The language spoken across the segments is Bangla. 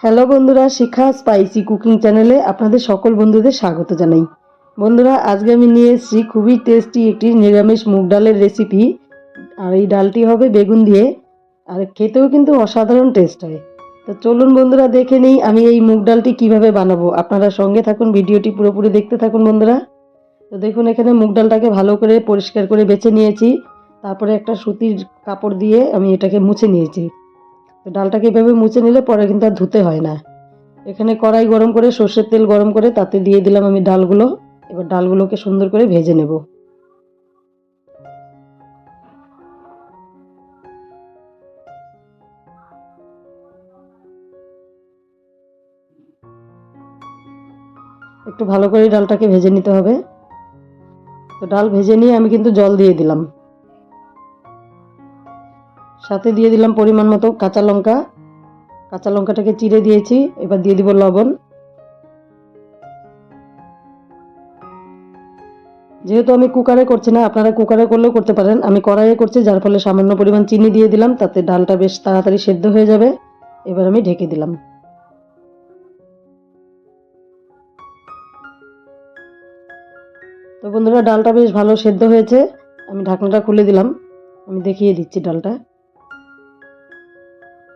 হ্যালো বন্ধুরা, শিখা স্পাইসি কুকিং চ্যানেলে আপনাদের সকল বন্ধুদের স্বাগত জানাই। বন্ধুরা, আজকে আমি নিয়ে এসেছি খুবই টেস্টি একটি নিরামিষ মুগ ডালের রেসিপি আর এই ডালটি হবে বেগুন দিয়ে, আর খেতেও কিন্তু অসাধারণ টেস্ট হয়। তো চলুন বন্ধুরা, দেখে নিই আমি এই মুগ ডালটি কীভাবে বানাবো। আপনারা সঙ্গে থাকুন, ভিডিওটি পুরোপুরি দেখতে থাকুন বন্ধুরা। তো দেখুন, এখানে মুগ ডালটাকে ভালো করে পরিষ্কার করে বেছে নিয়েছি। তারপরে একটা সুতির কাপড় দিয়ে আমি এটাকে মুছে নিয়েছি। তো ডালটাকে এভাবে মুছে নিলে পরে কিন্তু আর ধুতে হয় না। এখানে কড়াই গরম করে সর্ষের তেল গরম করে তাতে দিয়ে দিলাম আমি ডালগুলো। এবার ডালগুলোকে সুন্দর করে ভেজে নেব। একটু ভালো করে ডালটাকে ভেজে নিতে হবে। তো ডাল ভেজে নিয়ে আমি কিন্তু জল দিয়ে দিলাম। সাথে দিয়ে দিলাম পরিমাণ মতো কাঁচা লঙ্কা। কাঁচা লঙ্কাটাকে চিড়ে দিয়েছি, এবার দিয়ে দিব লবণ। যেহেতু আমি কুকারে করছি না, আপনারা কুকারে করলেও করতে পারেন। আমি কড়াইয়ে করছি, যার ফলে সামান্য পরিমাণ চিনি দিয়ে দিলাম, তাতে ডালটা বেশ তাড়াতাড়ি সেদ্ধ হয়ে যাবে। এবার আমি ঢেকে দিলাম। তো বন্ধুরা, ডালটা বেশ ভালো সেদ্ধ হয়েছে। আমি ঢাকনাটা খুলে দিলাম। আমি দেখিয়ে দিচ্ছি ডালটা।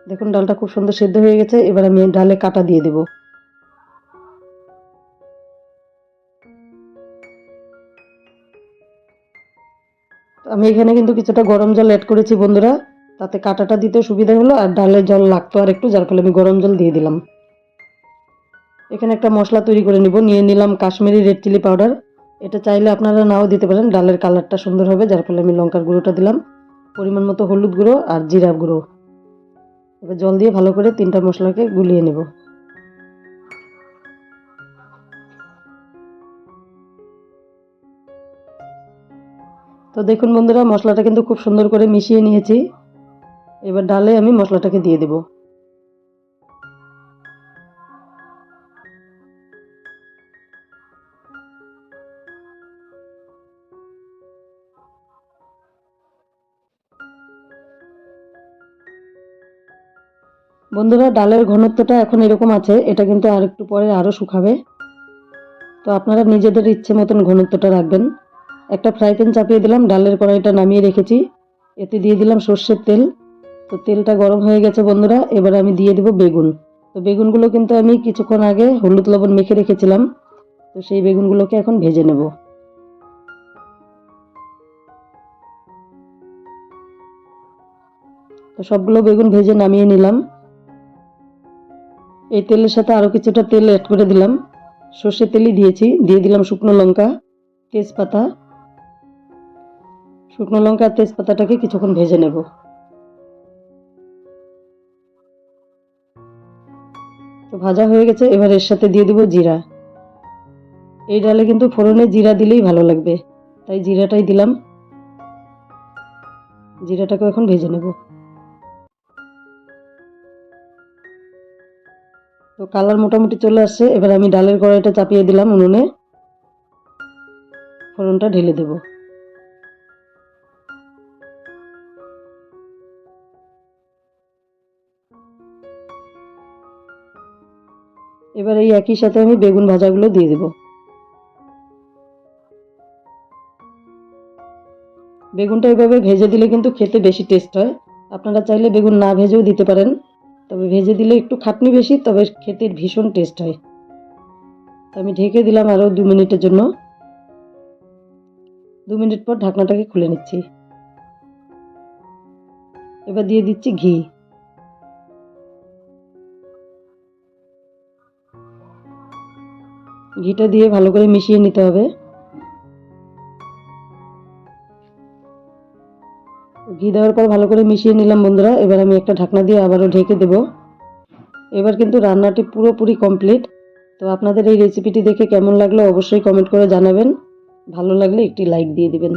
দেখুন, ডালটা খুব সুন্দর সেদ্ধ হয়ে গেছে। এবার আমি ডালে কাটা দিয়ে দেব। আমি এখানে কিন্তু কিছুটা গরম জল অ্যাড করেছি বন্ধুরা। তাতে কাটাটা দিতে সুবিধা হলো, আর ডালে জল লাগতো আর একটু, যার ফলে আমি গরম জল দিয়ে দিলাম। এখানে একটা মশলা তৈরি করে নিব। নিয়ে নিলাম কাশ্মীরি রেড চিলি পাউডার এটা চাইলে আপনারা নাও দিতে পারেন। ডালের কালারটা সুন্দর হবে, যার ফলে আমি লঙ্কার গুঁড়োটা দিলাম। পরিমাণ মতো হলুদ গুঁড়ো আর জিরা গুঁড়ো। এবার জল দিয়ে ভালো করে তিনটা মশলাকে গুলিয়ে নেব। তো দেখুন বন্ধুরা, মশলাটা কিন্তু খুব সুন্দর করে মিশিয়ে নিয়েছি। এবার ডালে আমি মশলাটাকে দিয়ে দেব। বন্ধুরা, ডালের ঘনত্বটা এখন এরকম আছে, এটা কিন্তু আর একটু পরে আরও শুকাবে। তো আপনারা নিজেদের ইচ্ছে মতন ঘনত্বটা রাখবেন। একটা ফ্রাই প্যান চাপিয়ে দিলাম, ডালের কড়াইটা নামিয়ে রেখেছি। এতে দিয়ে দিলাম সর্ষের তেল। তো তেলটা গরম হয়ে গেছে বন্ধুরা, এবার আমি দিয়ে দেবো বেগুন। তো বেগুনগুলো কিন্তু আমি কিছুক্ষণ আগে হলুদ লবণ মেখে রেখেছিলাম। তো সেই বেগুনগুলোকে এখন ভেজে নেব। তো সবগুলো বেগুন ভেজে নামিয়ে নিলাম। এই তেলের সাথে আরও কিছুটা তেল অ্যাড করে দিলাম। সর্ষের তেলই দিয়েছি, দিয়ে দিলাম শুকনো লঙ্কা, তেজপাতা। শুকনো লঙ্কা, তেজপাতাটাকে কিছুক্ষণ ভেজে নেব। তো ভাজা হয়ে গেছে, এবার এর সাথে দিয়ে দেবো জিরা। এই ডালে কিন্তু ফোড়নে জিরা দিলেই ভালো লাগবে, তাই জিরাটাই দিলাম। জিরাটাকে এখন ভেজে নেব। তো কালার মোটামুটি চলে আসছে। এবার আমি ডালের কড়াইটা চাপিয়ে দিলাম উনুনে। ফোড়নটা ঢেলে দেব। এবার এই একই সাথে আমি বেগুন ভাজাগুলো দিয়ে দেব। বেগুনটা এভাবে ভেজে দিলে কিন্তু খেতে বেশি টেস্ট হয়। আপনারা চাইলে বেগুন না ভেজেও দিতে পারেন। তবে ভেজে দিলে একটু খাটনি বেশি, তবে খেতে ভীষণ টেস্ট হয়। আমি ঢেকে দিলাম আরও দু মিনিটের জন্য। দু মিনিট পর ঢাকনাটাকে খুলে নিচ্ছি। এবার দিয়ে দিচ্ছি ঘি। ঘিটা দিয়ে ভালো করে মিশিয়ে নিতে হবে। ঘি দেওয়ার পর ভালো করে মিশিয়ে নিলাম বন্ধুরা। এবার আমি একটা ঢাকনা দিয়ে আবারও ঢেকে দেব। এবার কিন্তু রান্নাটি পুরোপুরি কমপ্লিট তো আপনাদের এই রেসিপিটি দেখে কেমন লাগল অবশ্যই কমেন্ট করে জানাবেন। ভালো লাগলে একটি লাইক দিয়ে দিবেন।